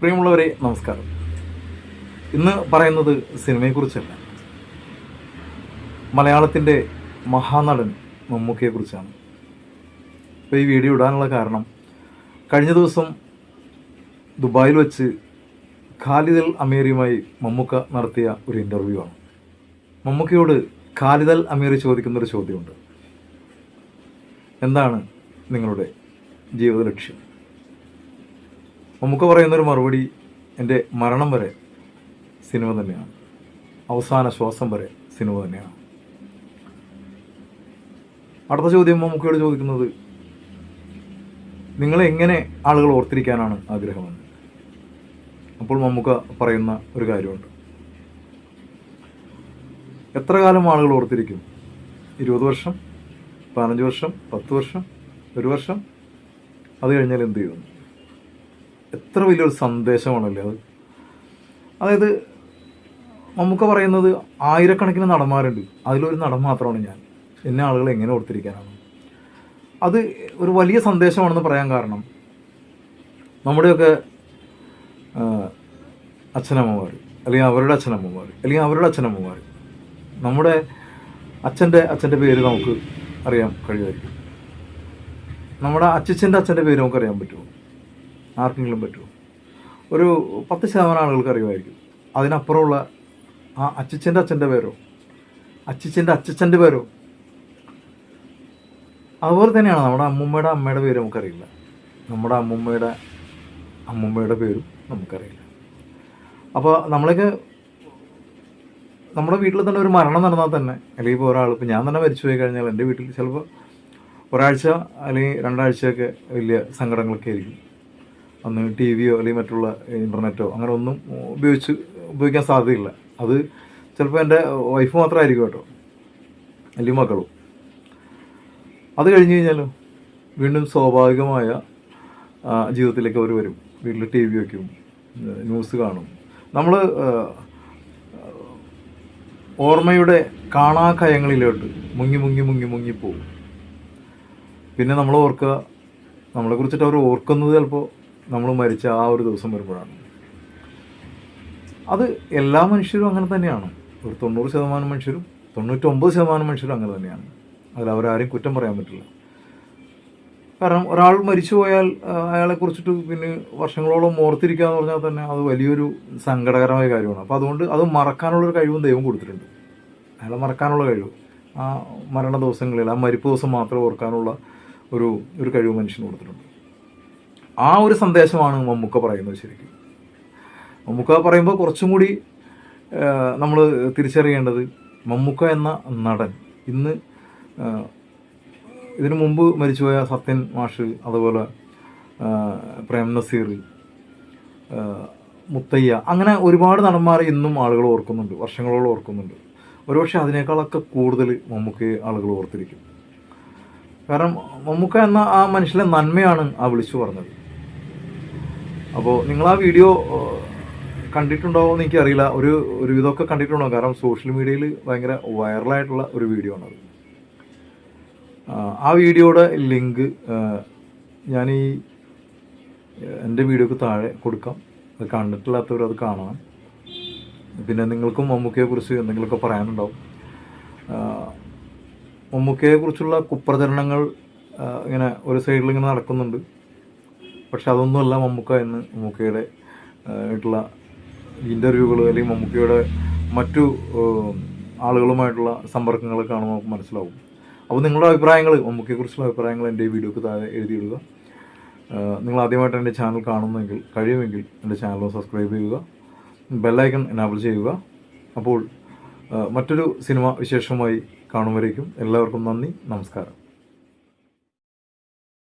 പ്രിയമുള്ളവരെ നമസ്കാരം. ഇന്ന് പറയുന്നത് സിനിമയെക്കുറിച്ചല്ല. മലയാളത്തിന്റെ മഹാനടൻ മമ്മൂക്കയെക്കുറിച്ചാണ്. ഇപ്പോൾ ഈ വീഡിയോ ഇടാനുള്ള കാരണം കഴിഞ്ഞ ദിവസം ദുബായിൽ വെച്ച് ഖാലിദൽ അമീറിയുമായി മമ്മൂക്ക നടത്തിയ ഒരു ഇന്റർവ്യൂ ആണ്. മമ്മൂക്കയോട് ഖാലിദൽ അമീറി ചോദിക്കുന്നൊരു ചോദ്യമുണ്ട്. എന്താണ് നിങ്ങളുടെ ജീവിത ലക്ഷ്യം? മമ്മൂക്ക പറയുന്നൊരു മറുപടി എന്റെ മരണം വരെ സിനിമ തന്നെയാണ്. അവസാന ശ്വാസം വരെ സിനിമ തന്നെയാണ്. അടുത്ത ചോദ്യം മമ്മൂക്കയോട് ചോദിക്കുന്നത് നിങ്ങൾ എങ്ങനെ ആളുകൾ ഓർത്തിരിക്കാനാണ് ആഗ്രഹമെന്ന്? അപ്പോൾ മമ്മൂക്ക പറയുന്ന ഒരു കാര്യമുണ്ട്. എത്ര കാലം ആളുകൾ ഓർത്തിരിക്കും? ഇരുപത് വർഷം പതിനഞ്ച് വർഷം പത്ത് വർഷം ഒരു വർഷം? അത് കഴിഞ്ഞാൽ എന്ത് ചെയ്യും എത്ര വലിയൊരു സന്ദേശമാണല്ലേ അത്? അതായത് നമുക്ക് പറയുന്നത് ആയിരക്കണക്കിന് നടന്മാരുണ്ട്. അതിലൊരു നടൻ മാത്രമാണ് ഞാൻ. എന്നെ ആളുകൾ എങ്ങനെ ഓർത്തിരിക്കാനാണ്? അത് ഒരു വലിയ സന്ദേശമാണെന്ന് പറയാൻ കാരണം നമ്മുടെയൊക്കെ അച്ഛനമ്മമാർ അല്ലെങ്കിൽ അവരുടെ അച്ഛനമ്മമാർ അല്ലെങ്കിൽ അവരുടെ അച്ഛനമ്മമാർ. നമ്മുടെ അച്ഛന്റെ അച്ഛന്റെ പേര് നമുക്ക് അറിയാൻ കഴിയുമായിരിക്കും. നമ്മുടെ അച്ഛന്റെ അച്ഛന്റെ പേര് നമുക്ക് അറിയാൻ പറ്റുമോ? ആർക്കെങ്കിലും പറ്റുമോ? ഒരു പത്ത് ശതമാനം ആളുകൾക്ക് അറിയുമായിരിക്കും. അതിനപ്പുറമുള്ള ആ അച്ചച്ചന്റെ അച്ഛന്റെ പേരോ? അച്ചച്ചന്റെ അച്ഛന്റെ പേരോ? അതുപോലെ തന്നെയാണ് നമ്മുടെ അമ്മൂമ്മയുടെ അമ്മയുടെ പേര് നമുക്കറിയില്ല. നമ്മുടെ അമ്മൂമ്മയുടെ അമ്മൂമ്മയുടെ പേരും നമുക്കറിയില്ല. അപ്പോൾ നമ്മളൊക്കെ നമ്മുടെ വീട്ടിൽ തന്നെ ഒരു മരണം നടന്നാൽ തന്നെ അല്ലെങ്കിൽ ഇപ്പോൾ ഒരാൾ ഇപ്പോൾ ഞാൻ തന്നെ മരിച്ചു പോയി കഴിഞ്ഞാൽ എന്റെ വീട്ടിൽ ചിലപ്പോൾ ഒരാഴ്ച അല്ലെങ്കിൽ രണ്ടാഴ്ചയൊക്കെ വലിയ സങ്കടങ്ങളൊക്കെ ആയിരിക്കും. അന്ന് ടി വിയോ അല്ലെങ്കിൽ മറ്റുള്ള ഇന്റർനെറ്റോ അങ്ങനെ ഒന്നും ഉപയോഗിച്ച് ഉപയോഗിക്കാൻ സാധ്യതയില്ല. അത് ചിലപ്പോൾ എന്റെ വൈഫ് മാത്രമായിരിക്കും കേട്ടോ. അല്ലെങ്കിൽ മക്കളും അത് കഴിഞ്ഞ് കഴിഞ്ഞാലോ വീണ്ടും സ്വാഭാവികമായ ജീവിതത്തിലേക്ക് അവർ വരും. വീട്ടിൽ ടി വി വയ്ക്കും ന്യൂസ് കാണും. നമ്മൾ ഓർമ്മയുടെ കാണാക്കയങ്ങളിലോട്ട് മുങ്ങി മുങ്ങി മുങ്ങി മുങ്ങിപ്പോവും പിന്നെ നമ്മൾ ഓർക്കുക നമ്മളെ കുറിച്ചിട്ട് അവർ ഓർക്കുന്നത് ചിലപ്പോൾ നമ്മൾ മരിച്ച ആ ഒരു ദിവസം വരുമ്പോഴാണ്. അത് എല്ലാ മനുഷ്യരും അങ്ങനെ തന്നെയാണ്. ഒരു തൊണ്ണൂറ് ശതമാനം മനുഷ്യരും തൊണ്ണൂറ്റൊമ്പത് ശതമാനം മനുഷ്യരും അങ്ങനെ തന്നെയാണ്. അതിൽ അവരാരും കുറ്റം പറയാൻ പറ്റില്ല. കാരണം ഒരാൾ മരിച്ചു പോയാൽ അയാളെ കുറിച്ചിട്ട് പിന്നെ വർഷങ്ങളോളം ഓർത്തിരിക്കുക എന്ന് പറഞ്ഞാൽ തന്നെ അത് വലിയൊരു സങ്കടകരമായ കാര്യമാണ്. അപ്പോൾ അതുകൊണ്ട് അത് മറക്കാനുള്ളൊരു കഴിവും ദൈവം കൊടുത്തിട്ടുണ്ട്. അയാളെ മറക്കാനുള്ള കഴിവ്. ആ മരണ ദിവസങ്ങളിൽ ആ മരിപ്പ് ദിവസം മാത്രം ഓർക്കാനുള്ള ഒരു ഒരു കഴിവ് മനുഷ്യന് കൊടുത്തിട്ടുണ്ട്. ആ ഒരു സന്ദേശമാണ് മമ്മൂക്ക പറയുന്നത് ശരിക്കും. മമ്മൂക്ക പറയുമ്പോൾ കുറച്ചും കൂടി നമ്മൾ തിരിച്ചറിയേണ്ടത് മമ്മൂക്ക എന്ന നടൻ ഇന്ന് ഇതിനു മുമ്പ് മരിച്ചുപോയ സത്യൻ മാഷ് അതുപോലെ പ്രേം നസീർ മുത്തയ്യ അങ്ങനെ ഒരുപാട് നടന്മാരെ ഇന്നും ആളുകൾ ഓർക്കുന്നുണ്ട് വർഷങ്ങളോളം ഓർക്കുന്നുണ്ട്. ഒരുപക്ഷെ അതിനേക്കാളൊക്കെ കൂടുതൽ മമ്മൂക്കയെ ആളുകൾ ഓർത്തിരിക്കും. കാരണം മമ്മൂക്ക എന്ന ആ മനുഷ്യന്റെ നന്മയാണ് ആ വിളിച്ചു പറഞ്ഞത്. അപ്പോൾ നിങ്ങൾ ആ വീഡിയോ കണ്ടിട്ടുണ്ടോ എന്ന് എനിക്കറിയില്ല. ഒരു ഒരു ഇതൊക്കെ കണ്ടിട്ടുണ്ടോ? കാരണം സോഷ്യൽ മീഡിയയിൽ ഭയങ്കര വൈറലായിട്ടുള്ള ഒരു വീഡിയോ ആണത്. ആ, വീഡിയോയുടെ ലിങ്ക് ഞാൻ ഈ എന്റെ വീഡിയോക്ക് താഴെ കൊടുക്കാം. അത് കണ്ടിട്ടില്ലാത്തവർ അത് കാണണം. പിന്നെ നിങ്ങൾക്കും മമ്മൂക്കയെക്കുറിച്ച് എന്തെങ്കിലുമൊക്കെ പറയാനുണ്ടാവും. മമ്മൂക്കയെക്കുറിച്ചുള്ള കുപ്രചരണങ്ങൾ ഇങ്ങനെ ഒരു സൈഡിൽ ഇങ്ങനെ നടക്കുന്നുണ്ട്. പക്ഷെ അതൊന്നുമല്ല മമ്മൂക്ക എന്ന് മമ്മൂക്കയുടെ ആയിട്ടുള്ള ഇന്റർവ്യൂകൾ അല്ലെങ്കിൽ മമ്മൂക്കയുടെ മറ്റു ആളുകളുമായിട്ടുള്ള സമ്പർക്കങ്ങൾ കാണുമ്പോൾ നമുക്ക് മനസ്സിലാവും. അപ്പോൾ നിങ്ങളുടെ അഭിപ്രായങ്ങൾ മമ്മൂക്കയെക്കുറിച്ചുള്ള അഭിപ്രായങ്ങൾ എന്റെ ഈ വീഡിയോക്ക് താഴെ എഴുതിയിടുക. നിങ്ങൾ ആദ്യമായിട്ട് എന്റെ ചാനൽ കാണുന്നെങ്കിൽ കഴിയുമെങ്കിൽ എന്റെ ചാനൽ സബ്സ്ക്രൈബ് ചെയ്യുക. ബെല്ലൈക്കൺ എനാബിൾ ചെയ്യുക. അപ്പോൾ മറ്റൊരു സിനിമ വിശേഷമായി കാണുമ്പോഴേക്കും എല്ലാവർക്കും നന്ദി നമസ്കാരം.